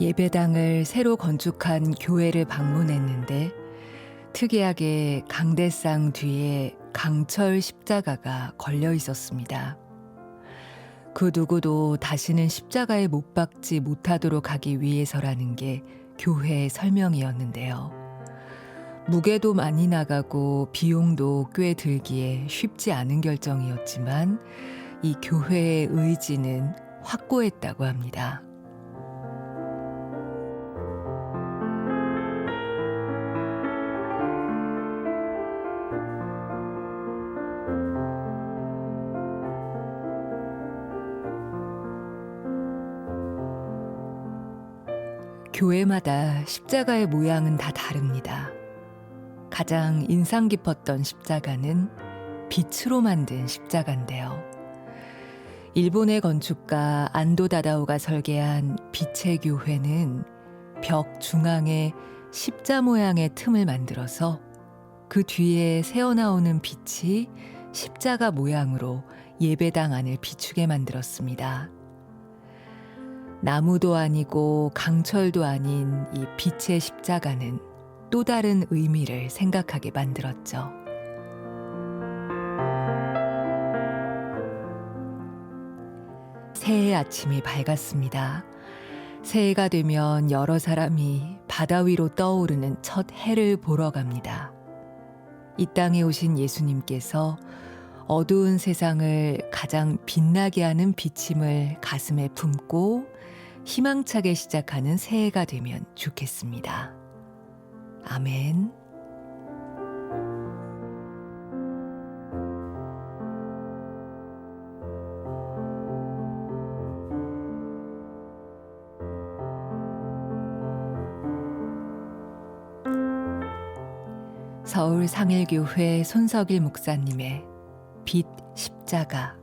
예배당을 새로 건축한 교회를 방문했는데 특이하게 강대상 뒤에 강철 십자가가 걸려 있었습니다. 그 누구도 다시는 십자가에 못 박지 못하도록 하기 위해서라는 게 교회의 설명이었는데요. 무게도 많이 나가고 비용도 꽤 들기에 쉽지 않은 결정이었지만 이 교회의 의지는 확고했다고 합니다. 교회마다 십자가의 모양은 다 다릅니다. 가장 인상 깊었던 십자가는 빛으로 만든 십자가인데요. 일본의 건축가 안도 다다오가 설계한 빛의 교회는 벽 중앙에 십자 모양의 틈을 만들어서 그 뒤에 새어나오는 빛이 십자가 모양으로 예배당 안을 비추게 만들었습니다. 나무도 아니고 강철도 아닌 이 빛의 십자가는 또 다른 의미를 생각하게 만들었죠. 새해 아침이 밝았습니다. 새해가 되면 여러 사람이 바다 위로 떠오르는 첫 해를 보러 갑니다. 이 땅에 오신 예수님께서 어두운 세상을 가장 빛나게 하는 비침을 가슴에 품고 희망차게 시작하는 새해가 되면 좋겠습니다. 아멘. 서울 상일교회 손석일 목사님의 빛 십자가